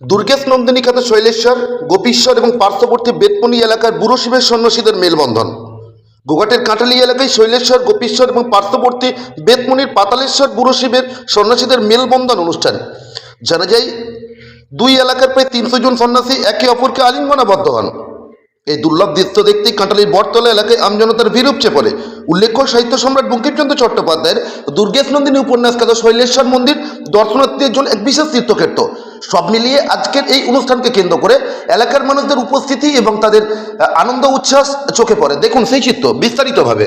দুর্গেশ নন্দিনী খাতে শৈলেশ্বর, গোপীশ্বর এবং পার্শ্ববর্তী বেতপুনি এলাকার বুড়ো শিবের সন্ন্যাসীদের মেলবন্ধন। গোঘাটের কাঁটালি এলাকায় শৈলেশ্বর, গোপীশ্বর এবং পার্শ্ববর্তী বেতমনির পাতালেশ্বর বুড়ো শিবের সন্ন্যাসীদের মেলবন্ধন অনুষ্ঠান। জানা যায়, দুই এলাকার প্রায় তিনশো জন সন্ন্যাসী একে অপরকে আলিঙ্গনাবদ্ধ হন। এই দুর্লভ দৃত্য দেখতেই কাঁটালির বটতলা এলাকায় আমজনতার ভিড় উপচে পড়ে। উল্লেখ্য, সাহিত্য সম্রাট বঙ্কিমচন্দ্র চট্টোপাধ্যায়ের দুর্গেশ নন্দিনী উপন্যাস কাজ শৈলেশ্বর মন্দির দর্শনার্থীদের জন্য এক বিশেষ তীর্থক্ষেত্র। সব মিলিয়ে আজকের এই অনুষ্ঠানকে কেন্দ্র করে এলাকার মানুষদের উপস্থিতি এবং তাদের আনন্দ, উচ্ছ্বাস চোখে পড়ে। দেখুন সেই চিত্র বিস্তারিতভাবে।